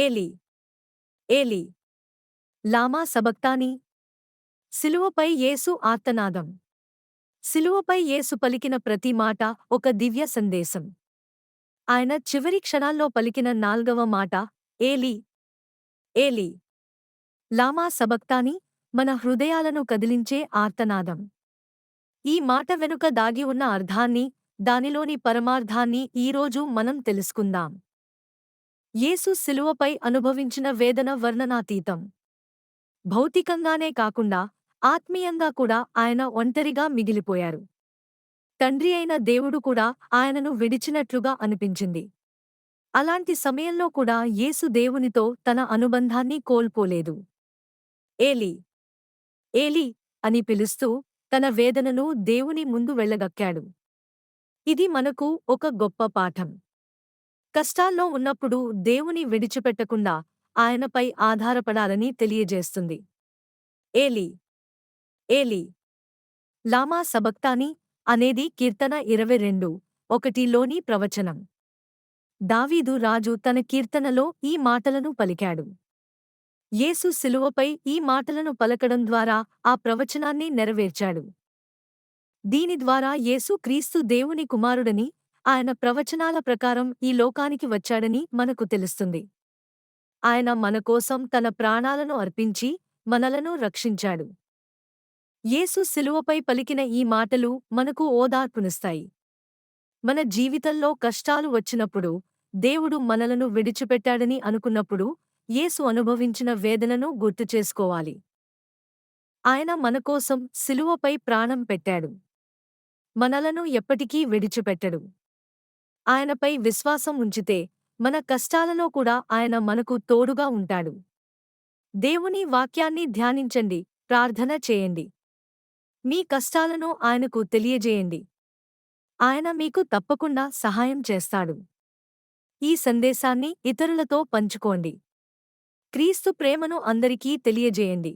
ఏలి ఏలి లామా సబక్తాని సిలువపై యేసు ఆర్తనాదం. సిలువపై యేసు పలికిన ప్రతి మాట ఒక దివ్య సందేశం. ఆయన చివరి క్షణాల్లో పలికిన నాల్గవ మాట ఏలి ఏలి లామా సబక్తాని మన హృదయాలను కదిలించే ఆర్తనాదం. ఈ మాట వెనుక దాగి ఉన్న అర్థాన్ని దానిలోని పరమార్థాన్ని ఈరోజు మనం తెలుసుకుందాం. యేసు శిలువపై అనుభవించిన వేదన వర్ణనాతీతం. భౌతికంగానే కాకుండా ఆత్మీయంగా కూడా ఆయన ఒంటరిగా మిగిలిపోయారు. తండ్రి అయిన దేవుడు కూడా ఆయనను విడిచినట్లుగా అనిపించింది. అలాంటి సమయంలో కూడా యేసు దేవునితో తన అనుబంధాన్ని కోల్పోలేదు. ఏలి ఏలి అని పిలుస్తూ తన వేదనను దేవుని ముందు వెళ్ళగక్కాడు. ఇది మనకు ఒక గొప్ప పాఠం. కష్టాల్లో ఉన్నప్పుడు దేవుని విడిచిపెట్టకుండా ఆయనపై ఆధారపడాలని తెలియజేస్తుంది. ఏలి ఏలి లామా సబక్తాని అనేది కీర్తన ఇరవై రెండు ఒకటిలోని ప్రవచనం. దావీదు రాజు తన కీర్తనలో ఈ మాటలను పలికాడు. యేసు శిలువపై ఈ మాటలను పలకడం ద్వారా ఆ ప్రవచనాన్ని నెరవేర్చాడు. దీని ద్వారా యేసు క్రీస్తు దేవుని కుమారుడని ఆయన ప్రవచనాల ప్రకారం ఈ లోకానికి వచ్చాడని మనకు తెలుస్తుంది. ఆయన మనకోసం తన ప్రాణాలను అర్పించి మనలను రక్షించాడు. యేసు శిలువపై పలికిన ఈ మాటలు మనకు ఓదార్పునిస్తాయి. మన జీవితంలో కష్టాలు వచ్చినప్పుడు దేవుడు మనలను విడిచిపెట్టాడని అనుకున్నప్పుడు యేసు అనుభవించిన వేదనను గుర్తుచేసుకోవాలి ఆయన మనకోసం శిలువపై ప్రాణం పెట్టాడు. మనలను ఎప్పటికీ విడిచిపెట్టడు. ఆయనపై విశ్వాసం ఉంచితే మన కష్టాలలో కూడా ఆయన మనకు తోడుగా ఉంటాడు. దేవుని వాక్యాన్ని ధ్యానించండి ప్రార్థన చేయండి. మీ కష్టాలను ఆయనకు తెలియజేయండి. ఆయన మీకు తప్పకుండా సహాయం చేస్తాడు. ఈ సందేశాన్ని ఇతరులతో పంచుకోండి. క్రీస్తు ప్రేమను అందరికీ తెలియజేయండి.